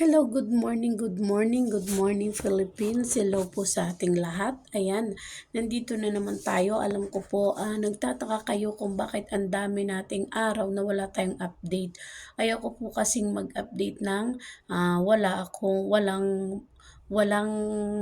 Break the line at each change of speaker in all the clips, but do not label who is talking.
Hello, good morning, good morning, good morning Philippines. Hello po sa ating lahat. Ayan, nandito na naman tayo. Alam ko po, ah, nagtataka kayo kung bakit ang dami nating araw na wala tayong update. Ayoko po kasing mag-update ng ah, wala akong, walang walang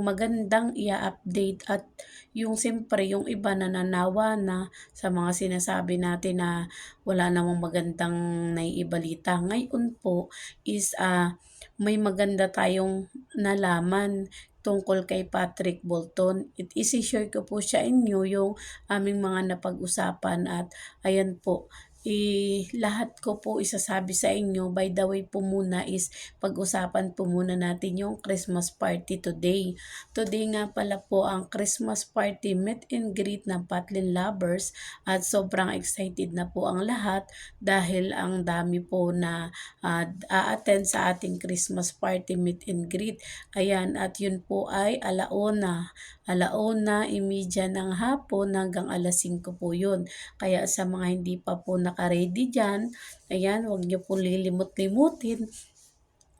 magandang i-update at yung siyempre yung iba nananawa na sa mga sinasabi natin na wala namang magandang naiibalita. Ngayon po is ah may maganda tayong nalaman tungkol kay Patrick Bolton. It isi-share ko po sa inyo yung aming mga napag-usapan at ayan po, eh, lahat ko po isasabi sa inyo. By the way po muna is pag-usapan po muna natin yung Christmas party today. Today nga pala po ang Christmas party meet and greet ng Patlin Lovers at sobrang excited na po ang lahat dahil ang dami po na uh, a-attend sa ating Christmas party meet and greet. Ayan at yun po ay alaona. Alaona, imidya ng hapon hanggang alas 5 po yun. Kaya sa mga hindi pa po naka-ready dyan, ayan, huwag niyo po lilimot-limutin.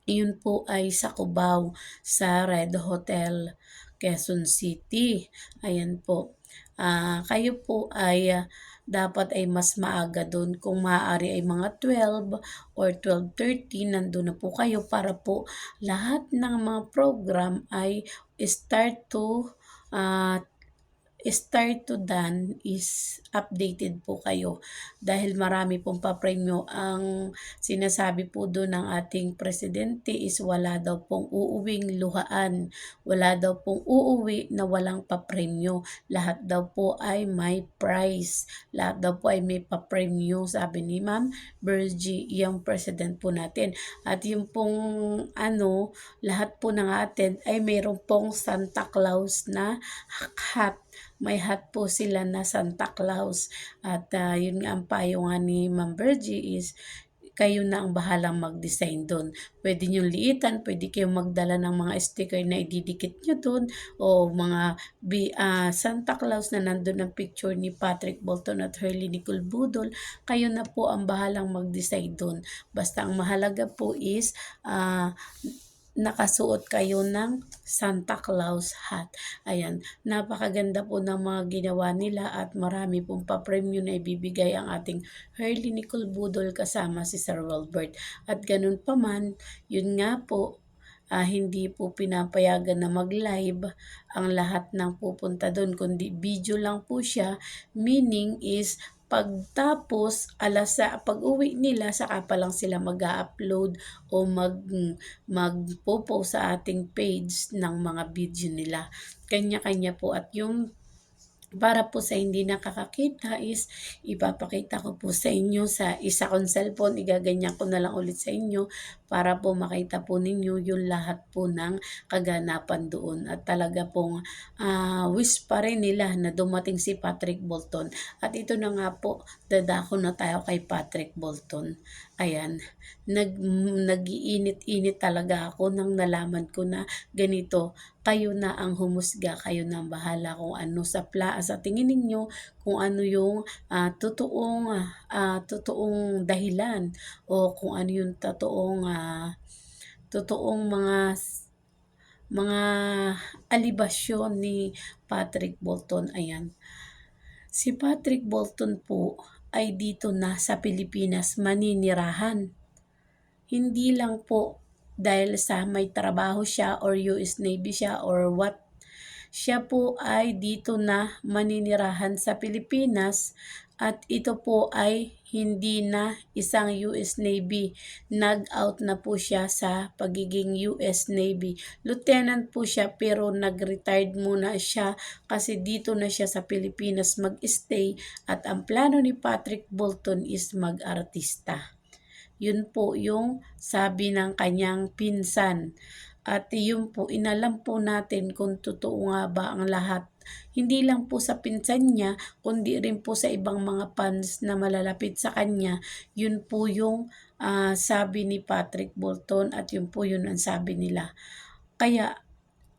Yun po ay sa Cubao, sa Red Hotel, Quezon City. Ayan po. Uh, kayo po ay uh, dapat ay mas maaga doon. Kung maaari ay mga 12 or 12.30, nandun na po kayo para po lahat ng mga program ay start to uh, start to done is updated po kayo dahil marami pong papremyo. Ang sinasabi po doon ng ating presidente is wala daw pong uuwing luhaan. Wala daw pong uuwi na walang papremyo. Lahat daw po ay may price. Lahat daw po ay may papremyo sabi ni ma'am Bergie yung president po natin. At yung pong ano lahat po ng atin ay mayroon pong Santa Claus na hat may hat po sila na Santa Claus. At uh, yun nga ang payo nga ni Ma'am Virgie is kayo na ang bahalang mag-design doon. Pwede nyo liitan, pwede kayong magdala ng mga sticker na ididikit nyo doon o mga uh, Santa Claus na nandun ang picture ni Patrick Bolton at Hurley Nicole Budol. Kayo na po ang bahalang mag-design doon. Basta ang mahalaga po is uh, nakasuot kayo ng Santa Claus hat. Ayan, napakaganda po ng mga ginawa nila at marami pong pa-premium na ibibigay ang ating Hurley Nicole Budol kasama si Sir Wilbert. At ganun pa man, yun nga po, uh, hindi po pinapayagan na mag-live ang lahat ng pupunta doon, kundi video lang po siya, meaning is Pagtapos, alas sa pag-uwi nila, saka pa lang sila mag-upload o mag, magpo sa ating page ng mga video nila. Kanya-kanya po. At yung para po sa hindi nakakakita is ipapakita ko po sa inyo sa isa kong cellphone. Igaganyan ko na lang ulit sa inyo para po makita po ninyo yung lahat po ng kaganapan doon. At talaga pong uh, wish pa rin nila na dumating si Patrick Bolton. At ito na nga po, dadako na tayo kay Patrick Bolton. Ayan, nag, nag-iinit-init talaga ako nang nalaman ko na ganito, kayo na ang humusga, kayo na ang bahala kung ano sa pla, sa tingin ninyo, kung ano yung uh, totoong, uh, totoong dahilan o kung ano yung totoong, uh, totoong mga mga alibasyon ni Patrick Bolton. Ayan. Si Patrick Bolton po ay dito na sa Pilipinas maninirahan. Hindi lang po dahil sa may trabaho siya or US Navy siya or what. Siya po ay dito na maninirahan sa Pilipinas at ito po ay hindi na isang US Navy. Nag-out na po siya sa pagiging US Navy. Lieutenant po siya pero nag-retired muna siya kasi dito na siya sa Pilipinas mag-stay at ang plano ni Patrick Bolton is mag-artista. Yun po yung sabi ng kanyang pinsan. At yun po, inalam po natin kung totoo nga ba ang lahat hindi lang po sa pinsan niya, kundi rin po sa ibang mga fans na malalapit sa kanya. Yun po yung uh, sabi ni Patrick Bolton at yun po yun ang sabi nila. Kaya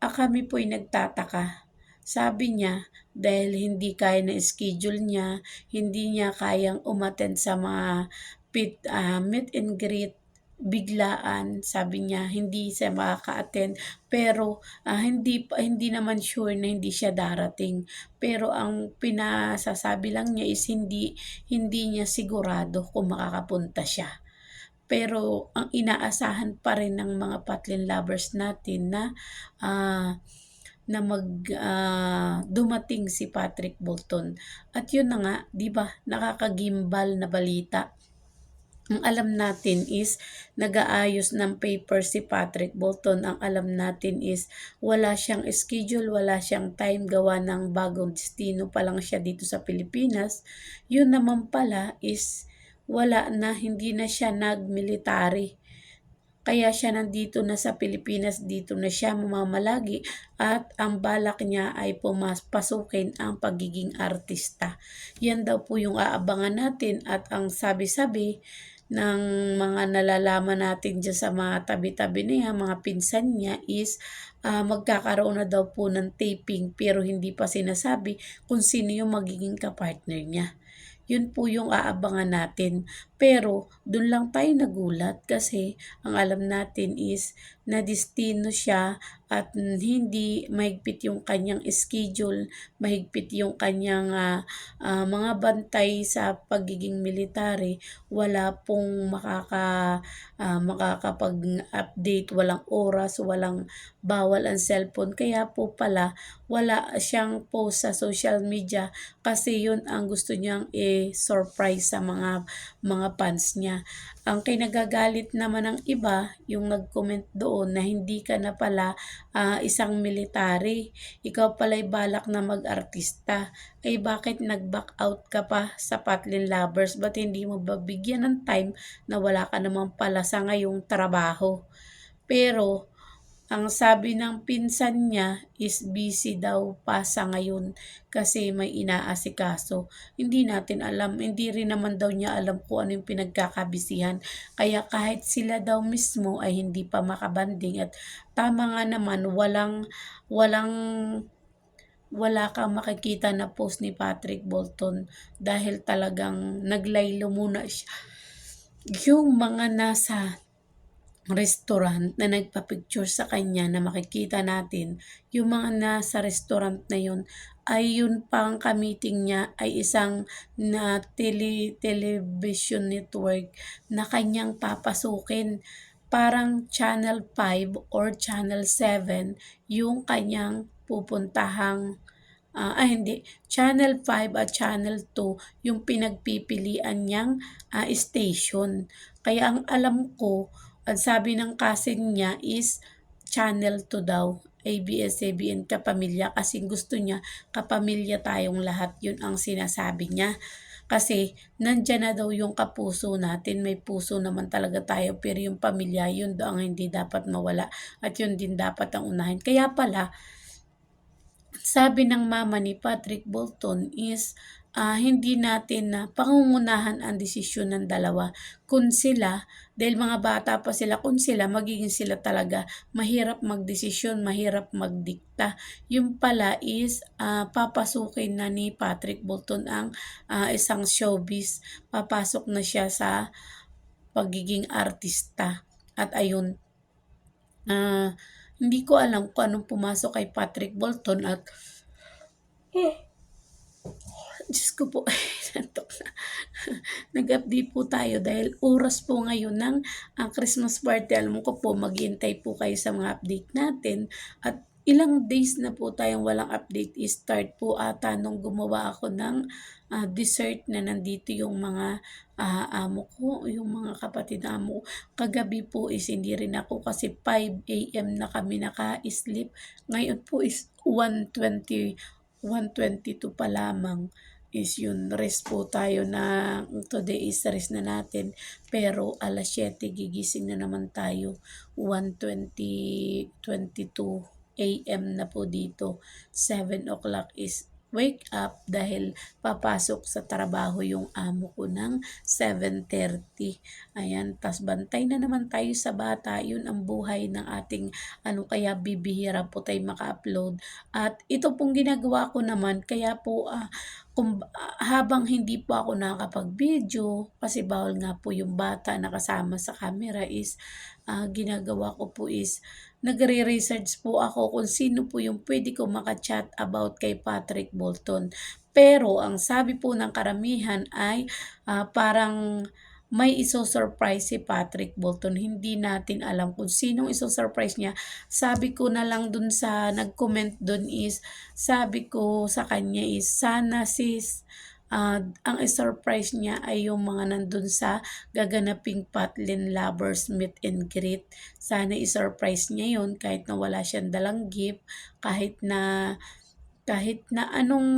ah, kami po ay nagtataka. Sabi niya, dahil hindi kaya na schedule niya, hindi niya kayang umattend sa mga pit, uh, meet and greet biglaan, sabi niya hindi siya makaka-attend pero ah, hindi hindi naman sure na hindi siya darating. Pero ang pinasasabi lang niya is hindi hindi niya sigurado kung makakapunta siya. Pero ang inaasahan pa rin ng mga Patlin lovers natin na ah, na mag ah, dumating si Patrick Bolton. At yun na nga, 'di ba? Nakakagimbal na balita. Ang alam natin is nag-aayos ng paper si Patrick Bolton. Ang alam natin is wala siyang schedule, wala siyang time gawa ng bagong destino pa lang siya dito sa Pilipinas. Yun naman pala is wala na, hindi na siya nag-military. Kaya siya nandito na sa Pilipinas, dito na siya mamamalagi at ang balak niya ay pumapasukin ang pagiging artista. Yan daw po yung aabangan natin at ang sabi-sabi ng mga nalalaman natin dyan sa mga tabi-tabi niya, mga pinsan niya is ah, magkakaroon na daw po ng taping pero hindi pa sinasabi kung sino yung magiging kapartner niya. Yun po yung aabangan natin. Pero doon lang tayo nagulat kasi ang alam natin is na destino siya at hindi mahigpit yung kanyang schedule, mahigpit yung kanyang ah, ah, mga bantay sa pagiging military. Wala pong makaka ah, makakapag-update, walang oras, walang bawal ang cellphone. Kaya po pala wala siyang post sa social media kasi yun ang gusto niyang i-surprise sa mga mga fans niya. Ang kinagagalit naman ng iba, yung nag-comment doon na hindi ka na pala ah, isang military. Ikaw pala'y balak na mag-artista. Ay bakit nag-back out ka pa sa Patlin Lovers? Ba't hindi mo babigyan ng time na wala ka naman pala sa ngayong trabaho? Pero ang sabi ng pinsan niya is busy daw pa sa ngayon kasi may inaasikaso. Hindi natin alam, hindi rin naman daw niya alam kung ano yung pinagkakabisihan. Kaya kahit sila daw mismo ay hindi pa makabanding at tama nga naman, walang, walang wala kang makikita na post ni Patrick Bolton dahil talagang naglaylo muna siya. Yung mga nasa restaurant na nagpa-picture sa kanya na makikita natin, yung mga nasa restaurant na yun, ay yun pang kamiting niya ay isang na tele, television network na kanyang papasukin. Parang Channel 5 or Channel 7 yung kanyang pupuntahang ah, ay hindi, Channel 5 at Channel 2 yung pinagpipilian niyang ah, station. Kaya ang alam ko, ang sabi ng cousin niya is Channel 2 daw. ABS-CBN kapamilya. Kasi gusto niya kapamilya tayong lahat. Yun ang sinasabi niya. Kasi nandyan na daw yung kapuso natin. May puso naman talaga tayo. Pero yung pamilya yun daw ang hindi dapat mawala. At yun din dapat ang unahin. Kaya pala sabi ng mama ni Patrick Bolton is ah, hindi natin na pangungunahan ang desisyon ng dalawa. Kung sila, dahil mga bata pa sila, kung sila, magiging sila talaga. Mahirap magdesisyon, mahirap magdikta. Yung pala is ah, papasukin na ni Patrick Bolton ang ah, isang showbiz. Papasok na siya sa pagiging artista. At ayun, ah, hindi ko alam kung anong pumasok kay Patrick Bolton at Diyos ko po. Nag-update po tayo dahil oras po ngayon ng ang Christmas party. Alam ko po, maghintay po kayo sa mga update natin. At ilang days na po tayong walang update. I-start po ata nung gumawa ako ng ah, dessert na nandito yung mga ah, amo ko, yung mga kapatid amo. Kagabi po is hindi rin ako kasi 5 a.m. na kami naka-sleep. Ngayon po is 1.20 1.22 pa lamang is yun, rest po tayo na today is rest na natin. Pero alas 7 gigising na naman tayo. 1.20, 22 a.m. na po dito. 7 o'clock is wake up dahil papasok sa trabaho yung amo ko ng 7.30. Ayan, tas bantay na naman tayo sa bata. Yun ang buhay ng ating ano kaya bibihira po tayo maka-upload. At ito pong ginagawa ko naman, kaya po ah, kung, habang hindi po ako nakakapag-video, kasi bawal nga po yung bata na kasama sa camera is, ah, ginagawa ko po is, nagre-research po ako kung sino po yung pwede ko makachat about kay Patrick Bolton. Pero ang sabi po ng karamihan ay ah, parang may iso-surprise si Patrick Bolton. Hindi natin alam kung sinong iso-surprise niya. Sabi ko na lang dun sa nag-comment dun is, sabi ko sa kanya is, sana sis, ah, ang surprise niya ay yung mga nandun sa gaganaping Patlin Lovers Meet and Greet. Sana i-surprise niya yun kahit na wala siyang dalang gift, kahit na kahit na anong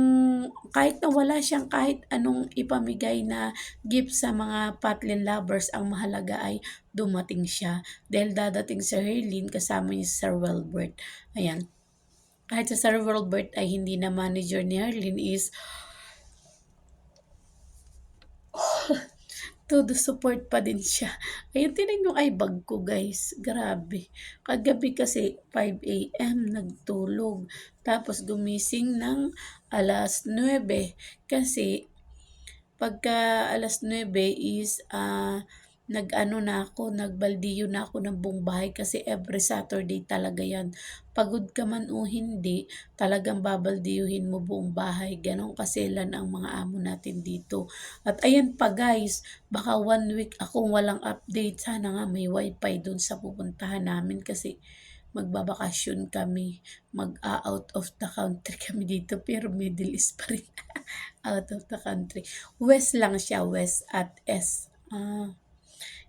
kahit na wala siyang kahit anong ipamigay na gift sa mga Patlin lovers, ang mahalaga ay dumating siya dahil dadating si Herlin kasama niya si Sir Wilbert. Ayan. Kahit sa Sir Wilbert ay hindi na manager ni Herlin is todo support pa din siya. Ayun, tinan yung bag ko guys. Grabe. Kagabi kasi 5 a.m. nagtulog. Tapos gumising ng alas 9. Kasi pagka alas 9 is uh, nag-ano na ako, nagbaldiyo na ako ng buong bahay kasi every Saturday talaga yan. Pagod ka man o hindi, talagang babaldiyuhin mo buong bahay. Ganon kasilan ang mga amo natin dito. At ayan pa guys, baka one week akong walang update. Sana nga may wifi dun sa pupuntahan namin kasi magbabakasyon kami, mag-out of the country kami dito, pero Middle East pa rin. out of the country. West lang siya, West at S. Ah,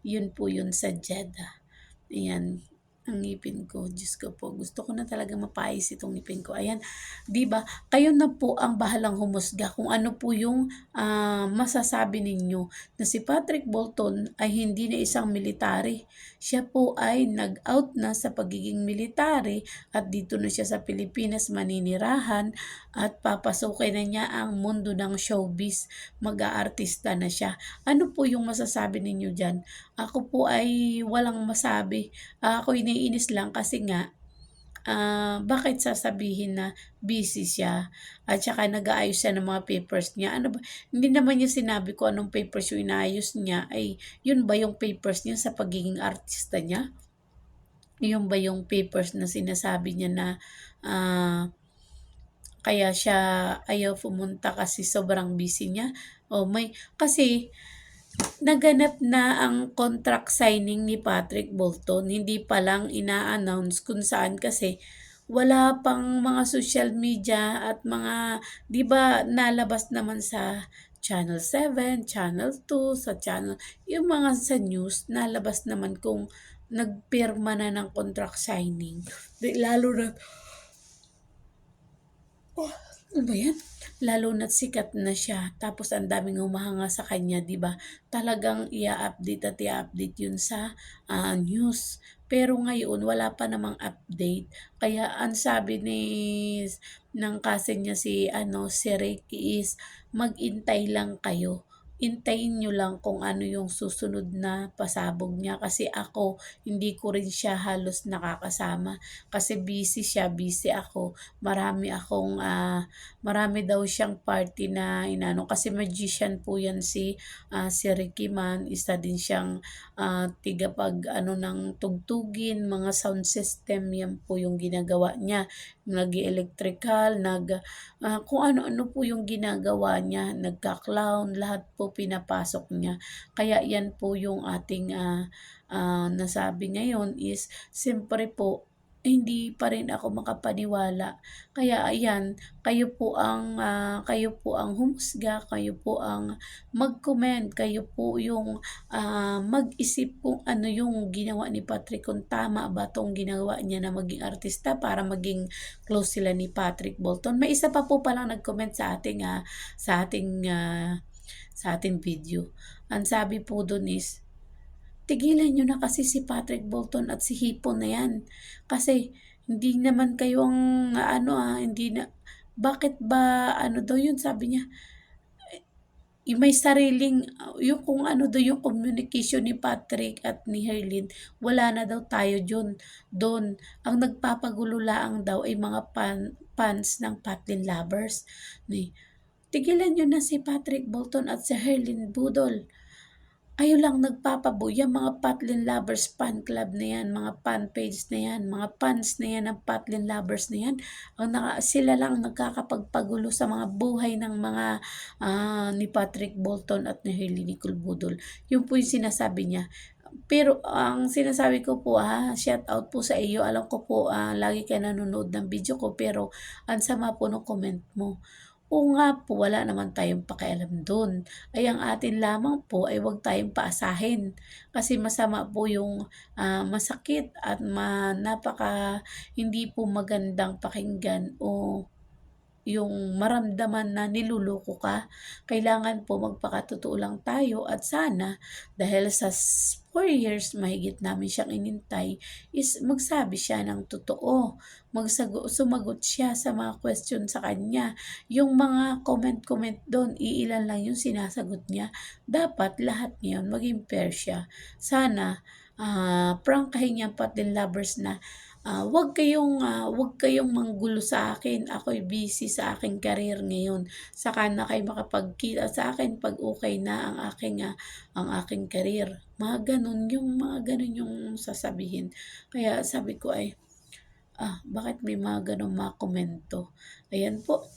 yun po yun sa Jeddah. Ayan, ang ngipin ko. Diyos ko po, gusto ko na talaga mapais itong ngipin ko. Ayan, di ba? Kayo na po ang bahalang humusga kung ano po yung uh, masasabi ninyo na si Patrick Bolton ay hindi na isang military. Siya po ay nag-out na sa pagiging military at dito na siya sa Pilipinas maninirahan at papasukin na niya ang mundo ng showbiz. Mag-aartista na siya. Ano po yung masasabi ninyo dyan? Ako po ay walang masabi. Ako ini naiinis lang kasi nga, uh, bakit sasabihin na busy siya at saka nag-aayos siya ng mga papers niya. Ano ba? Hindi naman niya sinabi ko anong papers yung inaayos niya. Ay, yun ba yung papers niya sa pagiging artista niya? Yun ba yung papers na sinasabi niya na uh, kaya siya ayaw pumunta kasi sobrang busy niya? O may, kasi naganap na ang contract signing ni Patrick Bolton. Hindi pa lang ina-announce kung saan kasi wala pang mga social media at mga, di ba, nalabas naman sa Channel 7, Channel 2, sa channel, yung mga sa news, nalabas naman kung nagpirma na ng contract signing. Lalo na, oh, ano ba yan? lalo na't sikat na siya. Tapos ang daming humahanga sa kanya, 'di ba? Talagang i-update at i-update 'yun sa uh, news. Pero ngayon wala pa namang update. Kaya ang sabi ni ng kasi niya si ano si Ricky is magintay lang kayo hintayin nyo lang kung ano yung susunod na pasabog niya. Kasi ako hindi ko rin siya halos nakakasama. Kasi busy siya busy ako. Marami akong uh, marami daw siyang party na inano kasi magician po yan si uh, si Ricky Man. Isa din siyang uh, tiga pag ano ng tugtugin. Mga sound system yan po yung ginagawa niya. Nag-electrical nag uh, kung ano-ano po yung ginagawa niya. Nagka-clown lahat po pinapasok niya. Kaya yan po yung ating uh, uh, nasabi ngayon is siyempre po hindi pa rin ako makapaniwala. Kaya ayan, kayo po ang uh, kayo po ang humusga, kayo po ang mag-comment, kayo po yung uh, mag-isip kung ano yung ginawa ni Patrick kung tama ba tong ginawa niya na maging artista para maging close sila ni Patrick Bolton. May isa pa po palang nag-comment sa ating uh, sa ating uh, sa ating video. Ang sabi po doon is, tigilan nyo na kasi si Patrick Bolton at si Hipon na yan. Kasi hindi naman kayo ang ano ah, hindi na bakit ba ano daw yun sabi niya, yung may sariling yung kung ano daw yung communication ni Patrick at ni Herlin, wala na daw tayo dun, dun. Ang nagpapagulo laang daw ay mga pan, fans ng Patlin Lovers. Ni, tigilan nyo na si Patrick Bolton at si Herlin Budol. Kayo lang nagpapabu, yung mga Patlin Lovers fan club na yan, mga fan page na yan, mga fans na yan ng Patlin Lovers na yan, ang naka, sila lang nagkakapagpagulo sa mga buhay ng mga ah, ni Patrick Bolton at ni Herlin Nicole Budol. Yun po yung sinasabi niya. Pero ang sinasabi ko po, ah, shout out po sa iyo. Alam ko po, ah, lagi ka nanonood ng video ko, pero ang sama po ng comment mo. Oo nga po, wala naman tayong pakialam doon. Ay ang atin lamang po ay huwag tayong paasahin. Kasi masama po yung ah, masakit at ma, napaka hindi po magandang pakinggan o yung maramdaman na niluloko ka. Kailangan po magpakatotoo lang tayo at sana dahil sa 4 years mahigit namin siyang inintay is magsabi siya ng totoo. Magsago, sumagot siya sa mga question sa kanya. Yung mga comment-comment doon, iilan lang yung sinasagot niya. Dapat lahat ngayon maging fair siya. Sana ah prangkahin niya pati lovers na ah, wag kayong ah, wag kayong manggulo sa akin. Ako'y busy sa aking career ngayon. Saka na kayo makapagkita sa akin pag okay na ang aking ah, ang aking career. Mga ganun yung mga ganun yung sasabihin. Kaya sabi ko ay ah, bakit may mga ganun mga komento? Ayan po.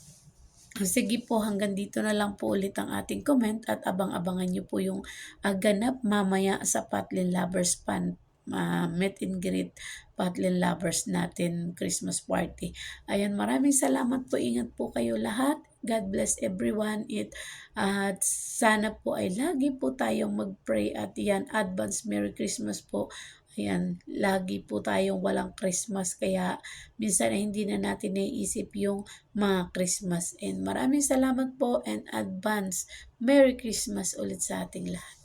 Sige po, hanggang dito na lang po ulit ang ating comment at abang-abangan niyo po yung ah, ganap mamaya sa Patlin Lovers Fan ah, meet and greet Patlin Lovers natin Christmas party. Ayan, maraming salamat po. Ingat po kayo lahat. God bless everyone. It, at sana po ay lagi po tayong mag-pray at yan, advance Merry Christmas po. Ayan, lagi po tayong walang Christmas kaya minsan ay hindi na natin naiisip yung mga Christmas. And maraming salamat po and advance Merry Christmas ulit sa ating lahat.